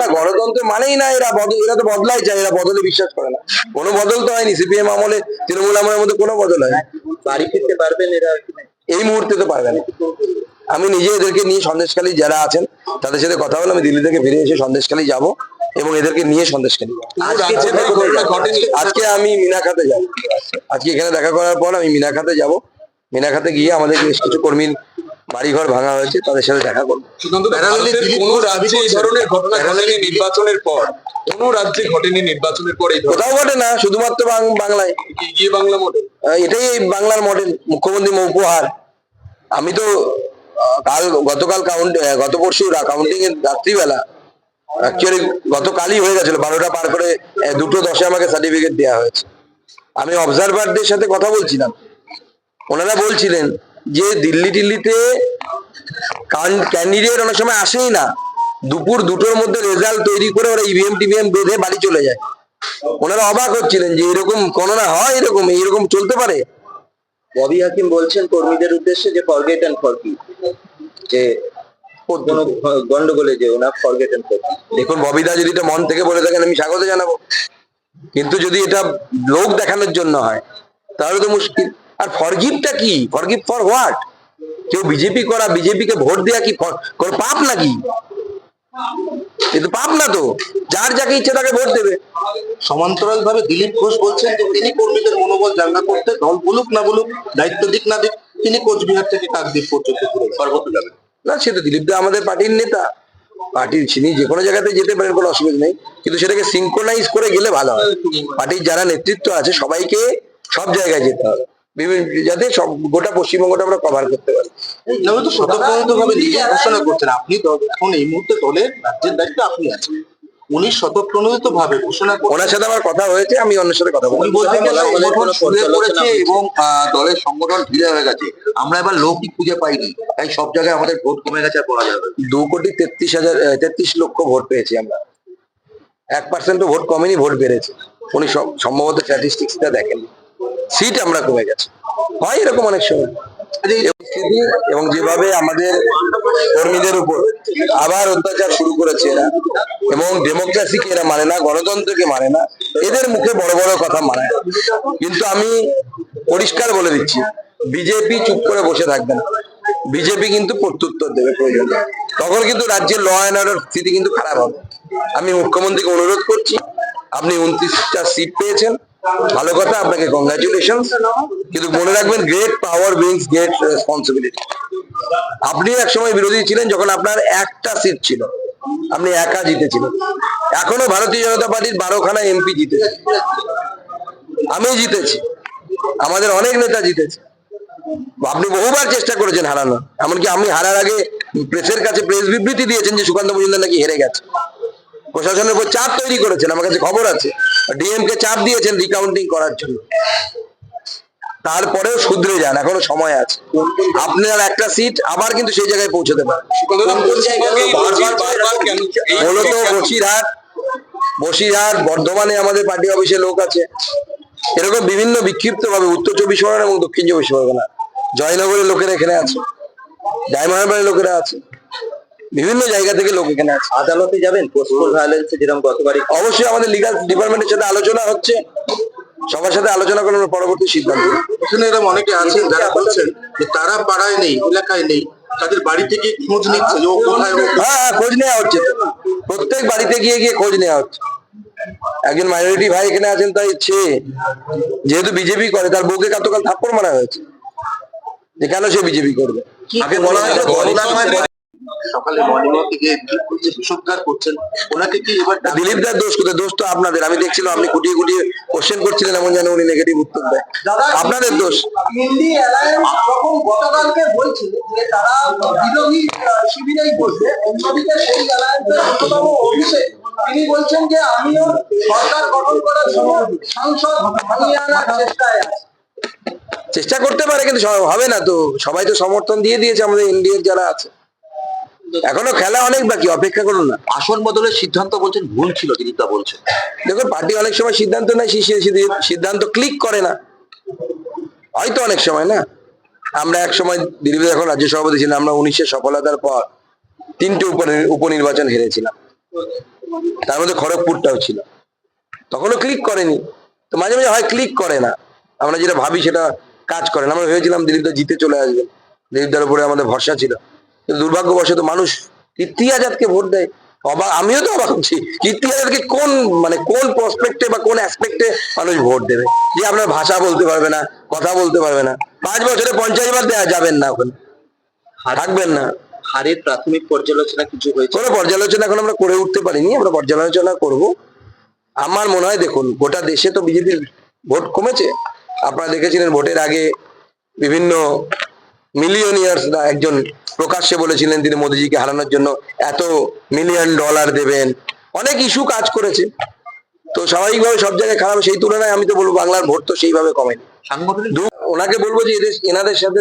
না গণতন্ত্র মানেই না এরা বদল এরা তো বদলাই চায় এরা বদলে বিশ্বাস করে না। কোনো বদল তো হয়নি সিপিএম আমলে তৃণমূল আমলের মধ্যে কোনো বদল হয় বাড়ি ফিরতে পারবেন এরা এই মুহূর্তে তো পারবে না। আমি নিজে এদেরকে নিয়ে সন্দেশখালী যারা আছেন তাদের সাথে কথা বলে আমি দিল্লি থেকে ফিরে এসে সন্দেশখালী যাব এবং এদেরকে নিয়ে সন্দেশখালী যাব। আজকে আমি মিনাখাতে যাব। আজকে এখানে দেখা করার পর আমি মিনাখাতে যাব। মিনাখাতে গিয়ে আমাদের বেশ কিছু কর্মীর বাড়িঘর ভাঙা হয়েছে তাদের সাথে দেখা করব। নির্বাচনের পর। কোন রাজ্যে ঘটেনি নির্বাচনের পর কোথাও ঘটে না শুধুমাত্র বাংলায়। বাংলা মডেল এটাই এই বাংলার মডেল মুখ্যমন্ত্রী উপহার। আমি তো কাল গতকাল কাউন্ট গত পরশু কাউন্টিং এর রাত্রিবেলা অ্যাকচুয়ালি গতকালই হয়ে গেছিল বারোটা পার করে দুটো দশে আমাকে সার্টিফিকেট দেওয়া হয়েছে। আমি অবজারভারদের সাথে কথা বলছিলাম। ওনারা বলছিলেন যে দিল্লি টিল্লিতে ক্যান্ডিডেট অনেক সময় আসেই না। দুপুর দুটোর মধ্যে রেজাল্ট তৈরি করে ওরা ইভিএম টিভিএম বেঁধে বাড়ি চলে যায়। ওনারা অবাক হচ্ছিলেন যে এরকম কোনো না হয় এরকম এরকম চলতে পারে। ববি হাকিম বলছেন কর্মীদের উদ্দেশ্যে যে ফরগেট এন্ড ফরগিভ যে কোনো গন্ডগোলে যে ওনার ফরগেট এন্ড ফরগিভ দেখুন ববিদা যদি এটা মন থেকে বলে থাকেন আমি স্বাগত জানাব। কিন্তু যদি এটা লোক দেখানোর জন্য হয় তাহলে তো মুশকিল। আর ফরগিভটা কি? ফরগিভ ফর হোয়াট কেউ বিজেপি করা বিজেপি কে ভোট দেওয়া কি পাপ নাকি? কিন্তু পাপ না তো। যার যাকে ইচ্ছে তাকে ভোট দেবে। সমান্তরাল ভাবে দিলীপ ঘোষ বলছেন যে তিনি কর্মীদের মনোবল জাঙ্গা করতে দল বলুক না বলুক দায়িত্ব দিক না দিক তিনি কোচবিহার থেকে কাকদ্বীপ পর্যন্ত ঘুরে সর্বত্র যাবেন। না সে তো দিলীপ দা আমাদের পার্টির নেতা। পার্টির তিনি যে কোনো জায়গাতে যেতে পারেন কোনো অসুবিধা নেই। কিন্তু সেটাকে সিঙ্কোনাইজ করে গেলে ভালো হয়। পার্টির যারা নেতৃত্ব আছে সবাইকে সব জায়গায় যেতে হবে। বিভিন্ন যাতে সব গোটা পশ্চিমবঙ্গটা আমরা কভার করতে পারি। তো নিজে ঘোষণা করছেন। আপনি এখন এই মুহূর্তে দলের রাজ্যের দায়িত্বে আপনি আছেন। উনি স্বতঃপ্রণোদিত ভাবে ঘোষণা করছেন। ওনার সাথে আমার কথা হয়েছে আমি সাথে কথা বলা বলে পড়েছে হয়েছে। এবং দলের সংগঠন ঢিলে হয়ে গেছে। আমরা এবার লোকই খুঁজে পাইনি। তাই সব জায়গায় আমাদের ভোট কমে গেছে আর পাওয়া যাবে দু কোটি তেত্রিশ হাজার তেত্রিশ লক্ষ ভোট পেয়েছি আমরা। এক পার্সেন্টও ভোট কমেনি ভোট বেড়েছে। উনি সব- সম্ভবত স্ট্যাটিস্টিক্সটা দেখেন সিট আমরা কমে গেছে। হয় এরকম অনেক সময়। এবং যেভাবে আমাদের কর্মীদের উপর আবার অত্যাচার শুরু করেছে এরা, এবং ডেমোক্রেসিকে এরা মানে না, গণতন্ত্রকে মানে না, এদের মুখে বড় বড় কথা মানায়। কিন্তু আমি পরিষ্কার বলে দিচ্ছি, বিজেপি চুপ করে বসে থাকবে না। বিজেপি কিন্তু প্রত্যুত্তর দেবে প্রয়োজন। তখন কিন্তু রাজ্যের ল অ্যান্ড অর্ডার স্থিতি কিন্তু খারাপ হবে। আমি মুখ্যমন্ত্রীকে অনুরোধ করছি, আপনি উনত্রিশটা সিট পেয়েছেন। ভালো কথা, আপনাকে কংগ্রাচুলেশন কিন্তু মনে রাখবেন great power brings great responsibility আপনি একসময় বিরোধী ছিলেন যখন আপনার একটা সিট ছিল। আপনি একা জিতেছিলেন। এখনও ভারতীয় জনতা পার্টির বারোখানা এমপি জিতেছে। আমি জিতেছি। আমাদের অনেক নেতা জিতেছে। আপনি বহুবার চেষ্টা করেছেন হারানো এমনকি আমি হারার আগে প্রেসের কাছে প্রেস বিবৃতি দিয়েছেন যে সুকান্ত মজুমদার নাকি হেরে গেছে। প্রশাসনের উপর চাপ তৈরি করেছেন। আমার কাছে খবর আছে। ডিএম কে চাপ দিয়েছেন রিকাউন্টিং করার জন্য। তারপরেও শুধরে যান এখনও সময় আছে। আপনার একটা সিট আবার কিন্তু সেই জায়গায় পৌঁছতে পারে মূলত বসিরহাট বসিরহাট বর্ধমানে আমাদের পার্টি অফিসে লোক আছে। এরকম বিভিন্ন বিক্ষিপ্ত ভাবে উত্তর চব্বিশ পরগনা এবং দক্ষিণ চব্বিশ পরগনা। জয়নগরের লোকেরা এখানে আছে। ডায়মন্ডবাড়ির লোকেরা আছে। বিভিন্ন জায়গা থেকে লোক এখানে আছে আদালতে যাবেন? পোস্টপোল ভায়োলেন্স যেরকম গতবারই অবশ্যই আমাদের লিগাল ডিপার্টমেন্টের সাথে আলোচনা হচ্ছে। সবার সাথে আলোচনা করে আমরা পরবর্তী সিদ্ধান্ত। এখানে এরকম অনেকে আছেন যারা বলছেন যে তারা পাড়ায় নেই এলাকায় নেই। তাদের বাড়ি থেকে খোঁজ নিচ্ছে যে ও কোথায় হ্যাঁ হ্যাঁ খোঁজ নেওয়া হচ্ছে। প্রত্যেক বাড়িতে গিয়ে গিয়ে খোঁজ নেওয়া হচ্ছে। একজন মাইনরিটি ভাই এখানে আছেন তাই ইচ্ছে যেহেতু বিজেপি করে তার বউকে গতকাল থাপ্পড় মারা হয়েছে। যে কেন সে বিজেপি করবে? আগে বলা হয় সকালে মর্নিং ওয়াকে করছেন ওনাকে কি এবার দিলীপ দার দোষ কোথায়? দোষ তো আপনাদের। আমি দেখছিলাম আপনি কুটিয়ে কুটিয়ে কোশ্চেন করছিলেন এমন যেন উনি নেগেটিভ উত্তর দেয়। আপনাদের দোষ? ইন্ডি অ্যালায়েন্স গতকালকে বলছিল যে তারা বিরোধী শিবিরেই বসবে অন্যদিকে সেই অ্যালায়েন্সের অন্যতম অভিষেক তিনি বলছেন যে আমিও সরকার গঠন করার সময় সাংসদ ভাঙিয়ে আনার চেষ্টায় আছি। চেষ্টা করতে পারে কিন্তু হবে না তো। সবাই তো সমর্থন দিয়ে দিয়েছে আমাদের ইন্ডিয়ার যারা আছে। এখনও খেলা অনেক বাকি, অপেক্ষা করুন না। আসন বদলের সিদ্ধান্ত বলছেন, ভুল ছিল দিলীপদা বলছেন। দেখুন, পার্টি অনেক সময় সিদ্ধান্ত নেয় সিদ্ধান্ত ক্লিক করে না। হয়তো অনেক সময়, না? আমরা এক সময় দিলীপ যখন রাজ্য সভাপতি ছিলাম, আমরা উনিশের সফলতার পর তিনটে উপ উপনির্বাচন হেরেছিলাম। তার মধ্যে খড়গপুরটাও ছিল। তখনও ক্লিক করেনি। তো মাঝে মাঝে হয় ক্লিক করে না। আমরা যেটা ভাবি সেটা কাজ করে না। আমরা ভেবেছিলাম দিলীপ দা জিতে চলে আসবে দিলীপ দার উপরে আমাদের ভরসা ছিল। কিন্তু দুর্ভাগ্যবশত মানুষ কীর্তি আজাদকে ভোট দেয়। অবাক আমিও তো অবাক হচ্ছি। কীর্তি আজাদকে কোন মানে কোন প্রসপেক্টে বা কোন অ্যাসপেক্টে মানুষ ভোট দেবে? যে আপনার ভাষা বলতে পারবে না কথা বলতে পারবে না। পাঁচ বছরে পঞ্চাশ বার দেওয়া যাবেন না ওখানে। থাকবেন না। হারের প্রাথমিক পর্যালোচনা কিছু হয়েছে? কোনো পর্যালোচনা এখন আমরা করে উঠতে পারিনি আমরা পর্যালোচনা করব। আমার মনে হয় দেখুন গোটা দেশে তো বিজেপির ভোট কমেছে। আপনারা দেখেছিলেন ভোটের আগে বিভিন্ন মিলিয়নিয়ার্স একজন প্রকাশ্যে বলেছিলেন তিনি মোদিজিকে হারানোর জন্য এত মিলিয়ন ডলার দেবেন। অনেক ইস্যু কাজ করেছে। তো স্বাভাবিকভাবে সব জায়গায় খারাপ সেই তুলনায় আমি তো বলব বাংলার ভোট তো সেইভাবে কমেনি। ওনাকে বলব যে এদের এনাদের সাথে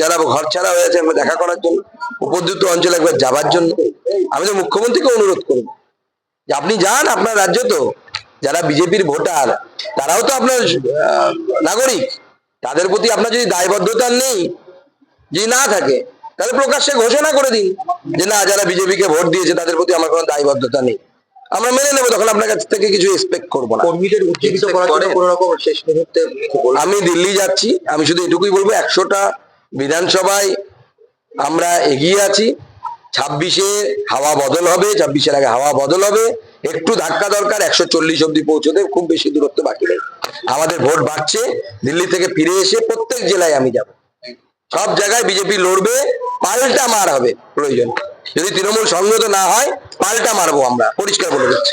যারা ঘর ছাড়া হয়ে আছে আমরা দেখা করার জন্য উপদ্রুত অঞ্চলে একবার যাবার জন্য আমি তো মুখ্যমন্ত্রীকে অনুরোধ করব। যে আপনি যান আপনার রাজ্য তো। যারা বিজেপির ভোটার তারাও তো আপনার নাগরিক। তাদের প্রতি আপনার যদি দায়বদ্ধতা নেই যদি না থাকে তাহলে প্রকাশ্যে ঘোষণা করে দিন যে না যারা বিজেপিকে ভোট দিয়েছে তাদের প্রতি আমার কোনো দায়বদ্ধতা নেই। আমরা মেনে নেব তখন আপনার কাছ থেকে কিছু এক্সপেক্ট করব না। কর্মীদের উজ্জীবিত করার জন্য কোনো রকম শেষ মুহূর্তে আমি দিল্লি যাচ্ছি আমি শুধু এটুকুই বলব একশোটা বিধানসভায় আমরা এগিয়ে আছি। ছাব্বিশে হাওয়া বদল হবে ছাব্বিশের আগে হাওয়া বদল হবে। একটু ধাক্কা দরকার একশো চল্লিশ অব্দি পৌঁছতে খুব বেশি দূরত্ব বাকি নেই। আমাদের ভোট বাড়ছে দিল্লি থেকে ফিরে এসে প্রত্যেক জেলায় আমি যাব। সব জায়গায় বিজেপি লড়বে পাল্টা মার হবে প্রয়োজন। যদি তৃণমূল সংগত না হয় পাল্টা মারবো আমরা। পরিষ্কার বলে দিচ্ছি।